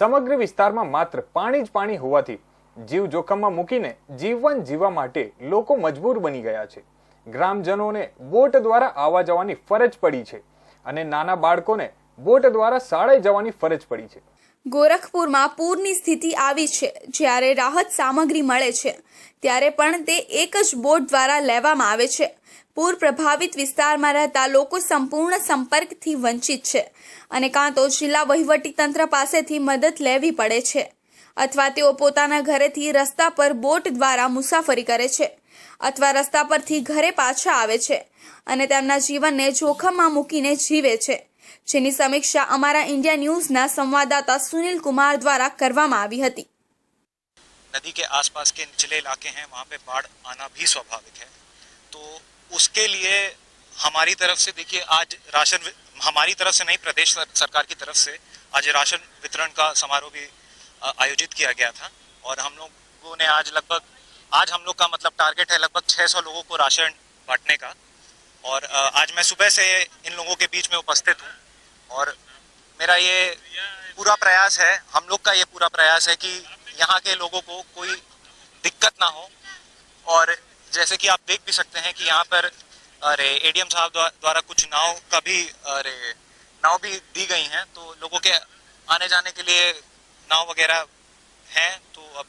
સમગ્ર વિસ્તારમાં માત્ર પાણી જ પાણી હોવાથી જીવ જોખમમાં મૂકીને જીવન જીવવા માટે લોકો મજબૂર બની ગયા છે. ગ્રામજનોને બોટ દ્વારા આવવા જવાની ફરજ પડી છે અને નાના બાળકોને બોટ દ્વારા શાળે જવાની ફરજ પડી છે. ગોરખપુરમાં પૂરની સ્થિતિ આવી છે, જ્યારે રાહત સામગ્રી મળે છે, ત્યારે પણ તે એક જ બોટ દ્વારા લેવામાં આવે છે. પૂર પ્રભાવિત વિસ્તારમાં રહેતા લોકો સંપૂર્ણ સંપર્કથી વંચિત છે અને કાં તો જિલ્લા વહીવટી તંત્ર પાસેથી મદદ લેવી પડે છે અથવા તેઓ પોતાના ઘરેથી રસ્તા પર બોટ દ્વારા મુસાફરી કરે છે અથવા રસ્તા પરથી ઘરે પાછા આવે છે અને તેમના જીવનને જોખમમાં મૂકીને જીવે છે જેની સમીક્ષા અમારા ઇન્ડિયા ન્યૂઝના સંવાદદાતા સુનિલ કુમાર દ્વારા કરવામાં આવી હતી नदी के आसपास के निचले इलाके हैं वहाँ पे बाढ़ आना भी स्वाभाविक है तो उसके लिए हमारी तरफ़ से, देखिए, आज राशन हमारी तरफ़ से नहीं, प्रदेश सरकार की तरफ़ से आज राशन वितरण का समारोह भी आयोजित किया गया था और हम लोगों ने आज लगभग, आज हम लोग का मतलब टारगेट है लगभग 600 लोगों को राशन बांटने का और आज मैं सुबह से इन लोगों के बीच में उपस्थित हूँ और मेरा ये पूरा प्रयास है, हम लोग का ये पूरा प्रयास है कि यहाँ के लोगों को कोई दिक्कत ना हो और जैसे कि आप देख भी सकते हैं कि यहाँ पर अरे एडीएम साहब द्वा- द्वारा कुछ नाव का भी अरे नाव भी दी गई हैं तो लोगों के आने जाने के लिए नाव वगैरह हैं तो अब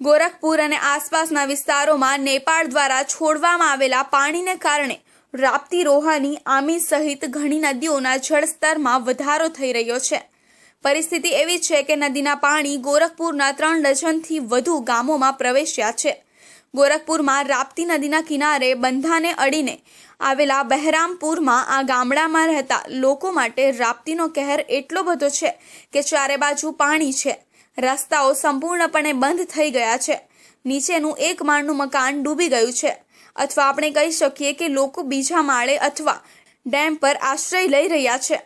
ગોરખપુર અને આસપાસના વિસ્તારોમાં નેપાળ દ્વારા છોડવામાં આવેલા પાણીને કારણે રાપ્તી રોહાની આમી સહિત ઘણી નદીઓના જળસ્તરમાં વધારો થઈ રહ્યો છે પરિસ્થિતિ એવી છે કે નદીના પાણી ગોરખપુરના ત્રણ ડઝનથી વધુ ગામોમાં પ્રવેશ્યા છે ગોરખપુરમાં રાપ્તી નદીના કિનારે બંધાને અડીને આવેલા બહેરામપુરમાં આ ગામડામાં રહેતા લોકો માટે રાપ્તીનો કહેર એટલો બધો છે કે ચારે બાજુ પાણી છે. રસ્તાઓ સંપૂર્ણપણે બંધ થઈ ગયા છે. નીચેનું એક માળનું મકાન ડૂબી ગયું છે. અથવા આપણે કહી શકીએ કે લોકો બીજા માળે અથવા ડેમ પર આશ્રય લઈ રહ્યા છે.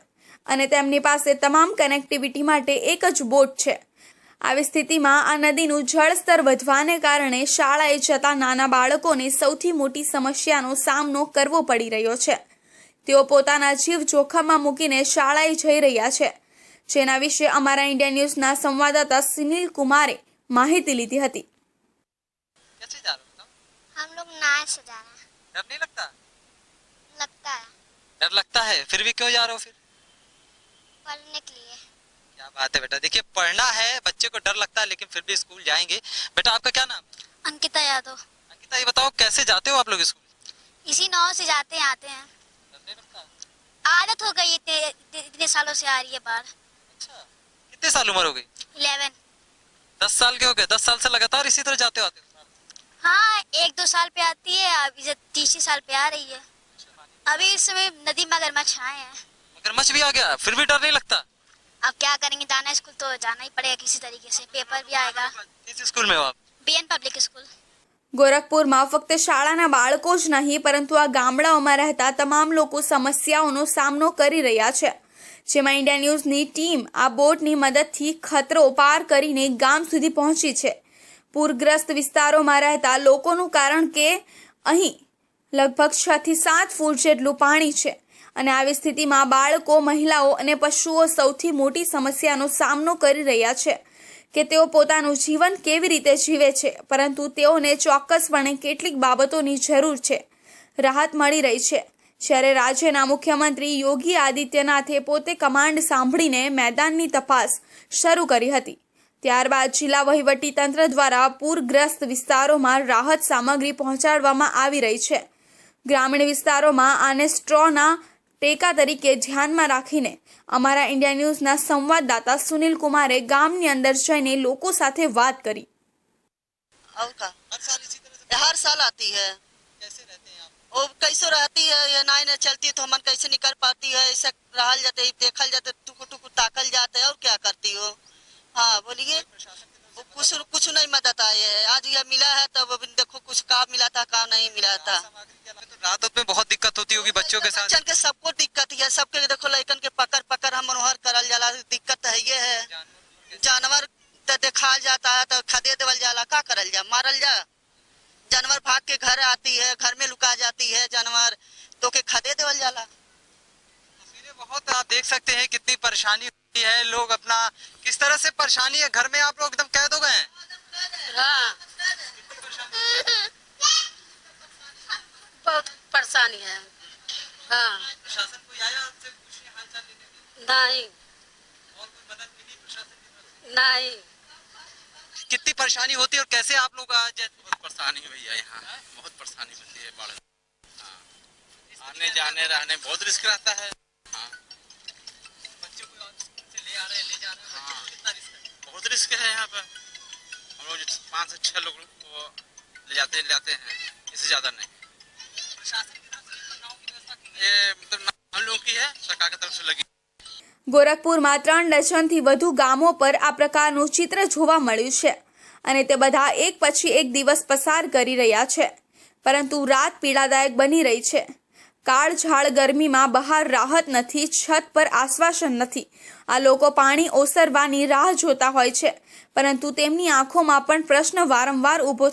અને તેમની પાસે તમામ કનેક્ટિવિટી માટે એક જ બોટ છે. આવી સ્થિતિમાં આ નદીનું જળસ્તર વધવાને કારણે શાળાએ જતા નાના બાળકોને સૌથી મોટી સમસ્યાનો સામનો કરવો પડી રહ્યો છે તેઓ પોતાના જીવ જોખમમાં મૂકીને શાળાએ જઈ રહ્યા છે જેના વિશે અમારા ઇન્ડિયા ન્યૂઝના સંવાદદાતા સુનિલ કુમારે માહિતી લીધી હતી कैसे जा रहे हो बताओ हम लोग नाव से जा रहे हैं डर नहीं लगता लगता है डर लगता है फिर भी क्यों जा रहे हो फिर पढ़ने के लिए क्या बात है बेटा? देखिए पढ़ना है बच्चे को डर लगता है लेकिन फिर भी स्कूल जाएँगे। बेटा आपका क्या नाम? अंकिता यादव। अंकिता ये बताओ कैसे जाते हो आप लोग स्कूल? इसी नाव से जाते हैं आते हैं। आदत हो गई इतने इतने सालों से आ रही है बाढ़। अच्छा कितने साल उम्र हो गई? इलेवन। दस साल के हो गए दस साल से लगातार इसी तरह जाते हो आते हो? हाँ एक दो साल पे आती है अभी तीसरे साल पे आ रही है। अभी इस समय नदी मगरमच्छ आए हैं। मगरमच्छ भी आ गया फिर भी डर नहीं लगता? अब क्या करेंगे जाना स्कूल तो जाना ही पड़ेगा किसी तरीके से पेपर भी आएगा किस स्कूल में हो आप बीएन पब्लिक स्कूल ગોરખપુરમાં ફક્ત શાળાના બાળકો જ નહીં પરંતુ આ ગામડાઓમાં રહેતા તમામ લોકો સમસ્યાઓનો સામનો કરી રહ્યા છે જેમાં ઇન્ડિયા ન્યૂઝની ટીમ આ બોટની મદદથી ખતરો પાર કરીને ગામ સુધી પહોંચી છે પૂરગ્રસ્ત વિસ્તારોમાં રહેતા લોકોનું કારણ કે અહીં લગભગ છ થી સાત ફૂટ જેટલું પાણી છે અને આવી સ્થિતિમાં બાળકો, મહિલાઓ અને પશુઓ સૌથી મોટી સમસ્યાનો સામનો કરી રહ્યા છે કે તેઓ પોતાનું જીવન કેવી રીતે જીવે છે. પરંતુ તેઓને ચોક્કસપણે કેટલીક બાબતોની જરૂર છે. રાહત મળી રહી છે. જ્યારે રાજ્યના મુખ્યમંત્રી યોગી આદિત્યનાથે પોતે કમાન્ડ સાંભળીને મેદાનની તપાસ શરૂ કરી હતી. ત્યારબાદ જિલ્લા વહીવટી તંત્ર દ્વારા પૂરગ્રસ્ત વિસ્તારોમાં રાહત સામગ્રી પહોંચાડવામાં આવી રહી છે. ગ્રામીણ વિસ્તારોમાં આને સ્ટ્રોના ટેકા તરીકે ધ્યાનમાં રાખીને અમારા ઇન્ડિયા ન્યૂઝના સંવાદદાતા સુનિલ કુમારે ગામની અંદર જઈને લોકો સાથે વાત કરી और का हर साल इसी तरह से ये हर साल आती है कैसे रहते हैं आप वो कैसे रहती है ये नाई न चलती है तो हमन कैसे निकल पाती है ऐसे रहल जाते देखल जाते टुकु टुकु ताकल जाते और क्या करती हो हाँ बोलिए वो कुछ कुछ नहीं मदद आए है आज ये मिला है तब अभी देखो कुछ काम मिला था काम नहीं मिला था सामग्री के अलावा तो रात में बहुत दिक्कत होती होगी बच्चों के साथ? के सबको दिक्कत है सबके देखो लड़कन के पकड़ पकड़ हम मनोहर करल जाला दिक्कत है ये है। जानवर तो देखा जाता है तो खदे देवल जाला का करल जा? मारल जा? जानवर भाग के घर आती है घर में लुका जाती है जानवर तो के खदे देवल जाला। बहुत आप देख सकते हैं कितनी परेशानी होती है लोग अपना किस तरह से परेशानी है? घर में आप लोग एकदम कैद हो गए हैं? हाँ। परेशानी है। हाँ। प्रशासन कोई आया आपसे पूछने हालचाल लेने नहीं। और कोई मदद मिली प्रशासन की तरफ़ से नहीं। कितनी परेशानी होती है और कैसे आप लोग आज बहुत परेशानी है भैया यहाँ। बहुत परेशानी होती है बाढ़। हाँ। आने जाने रहने बहुत रिस्क रहता है। हाँ। बच्चों को और स्कूल से ले आ रहे ले जा रहे हैं। बच्चों कितना रिस्क है? बहुत रिस्क है यहाँ पर। हम लोग पाँच से छह लोग को ले जाते ले जाते हैं। इससे ज़्यादा नहीं। प्रशासन ये मतलब ना हम लोग की है सरकार की तरफ से लगी ગોરખપુરમાં ત્રણ ડઝનથી વધુ ગામો પર આ પ્રકારનું ચિત્ર જોવા મળ્યું છે અને તે બધા એક પછી એક દિવસ પસાર કરી રહ્યા છે પરંતુ રાત પીડાદાયક બની રહી છે કાળઝાળ ગરમીમાં બહાર રાહત નથી છત પર આશ્વાસન નથી આ લોકો પાણી ઓસરવાની રાહ જોતા હોય છે પરંતુ તેમની આંખોમાં પણ પ્રશ્ન વારંવાર ઊભો